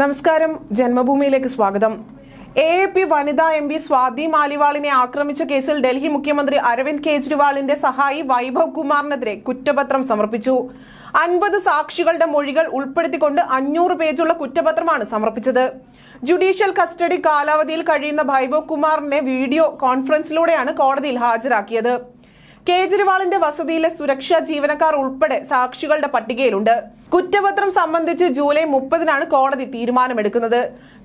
നമസ്കാരം. ജന്മഭൂമിയിലേക്ക് സ്വാഗതം. എ എ പി വനിതാ എം പി സ്വാതി മാലിവാളിനെ ആക്രമിച്ച കേസിൽ ഡൽഹി മുഖ്യമന്ത്രി അരവിന്ദ് കെജ്രിവാളിന്റെ സഹായി വൈഭവ് കുമാറിനെതിരെ കുറ്റപത്രം സമർപ്പിച്ചു. അൻപത് സാക്ഷികളുടെ മൊഴികൾ ഉൾപ്പെടുത്തിക്കൊണ്ട് അഞ്ഞൂറ് പേജുള്ള കുറ്റപത്രമാണ് സമർപ്പിച്ചത്. ജുഡീഷ്യൽ കസ്റ്റഡി കാലാവധിയിൽ കഴിയുന്ന വൈഭവ് കുമാറിനെ വീഡിയോ കോൺഫറൻസിലൂടെയാണ് കോടതിയിൽ ഹാജരാക്കിയത്. കേജ്രിവാളിന്റെ വസതിയിലെ സുരക്ഷാ ജീവനക്കാർ ഉൾപ്പെടെ സാക്ഷികളുടെ പട്ടികയിലുണ്ട്. കുറ്റപത്രം സംബന്ധിച്ച് ജൂലൈ മുപ്പതിനാണ് കോടതി തീരുമാനമെടുക്കുന്നത്.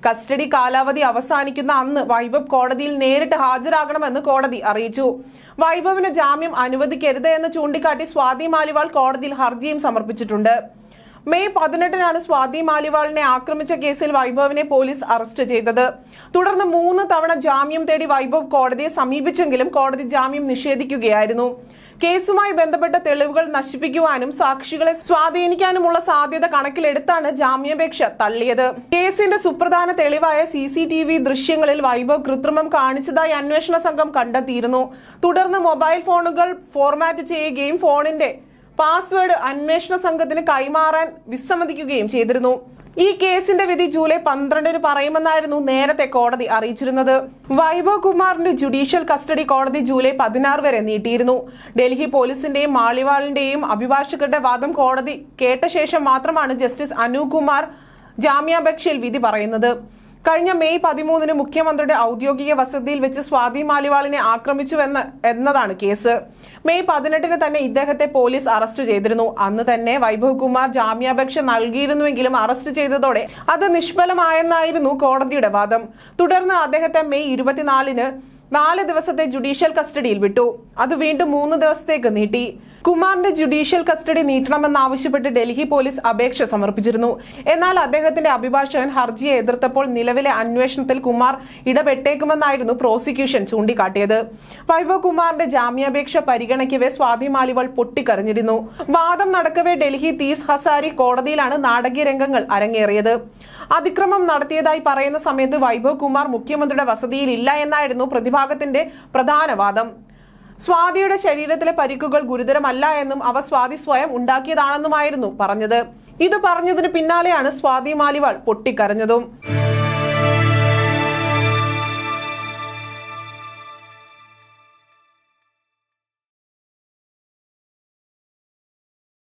കസ്റ്റഡി കാലാവധി അവസാനിക്കുന്ന അന്ന് വൈഭവ് കോടതിയിൽ നേരിട്ട് ഹാജരാകണമെന്ന് കോടതി അറിയിച്ചു. വൈഭവിന് ജാമ്യം അനുവദിക്കരുത് എന്ന് ചൂണ്ടിക്കാട്ടി സ്വാതി മാലിവാൾ കോടതിയിൽ ഹർജിയും സമർപ്പിച്ചിട്ടുണ്ട്. മെയ് പതിനെട്ടിനാണ് സ്വാതി മാലിവാളിനെ ആക്രമിച്ച കേസിൽ വൈഭവിനെ പോലീസ് അറസ്റ്റ് ചെയ്തത്. തുടർന്ന് മൂന്ന് തവണ ജാമ്യം തേടി വൈഭവ് കോടതിയെ സമീപിച്ചെങ്കിലും കോടതി ജാമ്യം നിഷേധിക്കുകയായിരുന്നു. കേസുമായി ബന്ധപ്പെട്ട തെളിവുകൾ നശിപ്പിക്കുവാനും സാക്ഷികളെ സ്വാധീനിക്കാനുമുള്ള സാധ്യത കണക്കിലെടുത്താണ് ജാമ്യാപേക്ഷ തള്ളിയത്. കേസിന്റെ സുപ്രധാന തെളിവായ സി സി ടി വി ദൃശ്യങ്ങളിൽ വൈഭവ് കൃത്രിമം കാണിച്ചതായി അന്വേഷണ സംഘം കണ്ടെത്തിയിരുന്നു. തുടർന്ന് മൊബൈൽ ഫോണുകൾ ഫോർമാറ്റ് ചെയ്യുകയും ഫോണിന്റെ പാസ്വേഡ് അന്വേഷണ സംഘത്തിന് കൈമാറാൻ വിസമ്മതിക്കുകയും ചെയ്തിരുന്നു. ഈ കേസിന്റെ വിധി ജൂലൈ പന്ത്രണ്ടിന് പറയുമെന്നായിരുന്നു നേരത്തെ കോടതി അറിയിച്ചിരുന്നത്. വൈഭവ് കുമാറിന്റെ ജുഡീഷ്യൽ കസ്റ്റഡി കോടതി ജൂലൈ പതിനാറ് വരെ നീട്ടിയിരുന്നു. ഡൽഹി പോലീസിന്റെയും മാളിവാളിന്റെയും അഭിഭാഷകരുടെ വാദം കോടതി കേട്ട ശേഷം മാത്രമാണ് ജസ്റ്റിസ് അനൂപ് കുമാർ ജാമ്യാപേക്ഷയിൽ വിധി പറയുന്നത്. കഴിഞ്ഞ മെയ് പതിമൂന്നിന് മുഖ്യമന്ത്രിയുടെ ഔദ്യോഗിക വസതിയിൽ വെച്ച് സ്വാതി മാലിവാളിനെ ആക്രമിച്ചുവെന്ന് എന്നതാണ് കേസ്. മെയ് പതിനെട്ടിന് തന്നെ ഇദ്ദേഹത്തെ പോലീസ് അറസ്റ്റ് ചെയ്തിരുന്നു. അന്ന് തന്നെ വൈഭവ് കുമാർ ജാമ്യാപേക്ഷ നൽകിയിരുന്നുവെങ്കിലും അറസ്റ്റ് ചെയ്തതോടെ അത് നിഷ്ഫലമായെന്നായിരുന്നു കോടതിയുടെ വാദം. തുടർന്ന് അദ്ദേഹത്തെ മെയ് ഇരുപത്തിനാലിന് നാല് ദിവസത്തെ ജുഡീഷ്യൽ കസ്റ്റഡിയിൽ വിട്ടു. അത് വീണ്ടും മൂന്ന് ദിവസത്തേക്ക് നീട്ടി. കുമാറിന്റെ ജുഡീഷ്യൽ കസ്റ്റഡി നീട്ടണമെന്നാവശ്യപ്പെട്ട് ഡൽഹി പോലീസ് അപേക്ഷ സമർപ്പിച്ചിരുന്നു. എന്നാൽ അദ്ദേഹത്തിന്റെ അഭിഭാഷകൻ ഹർജിയെ എതിർത്തപ്പോൾ നിലവിലെ അന്വേഷണത്തിൽ കുമാർ ഇടപെട്ടേക്കുമെന്നായിരുന്നു പ്രോസിക്യൂഷൻ ചൂണ്ടിക്കാട്ടിയത്. വൈഭവ് കുമാറിന്റെ ജാമ്യാപേക്ഷ പരിഗണിക്കവേ സ്വാതി മാലിവാൾ പൊട്ടിക്കരഞ്ഞിരുന്നു. വാദം നടക്കവേ ഡൽഹി തീസ് ഹസാരി കോടതിയിലാണ് നാടകീയ രംഗങ്ങൾ അരങ്ങേറിയത്. അതിക്രമം നടത്തിയതായി പറയുന്ന സമയത്ത് വൈഭവ് കുമാർ മുഖ്യമന്ത്രിയുടെ വസതിയിൽ ഇല്ല എന്നായിരുന്നു പ്രതിഭാഗത്തിന്റെ പ്രധാന വാദം. സ്വാതിയുടെ ശരീരത്തിലെ പരിക്കുകൾ ഗുരുതരമല്ല എന്നും അവ സ്വാതി സ്വയം ഉണ്ടാക്കിയതാണെന്നുമായിരുന്നു പറഞ്ഞത്. ഇത് പറഞ്ഞതിന് പിന്നാലെയാണ് സ്വാതി മാലിവാൾ പൊട്ടിക്കരഞ്ഞതും.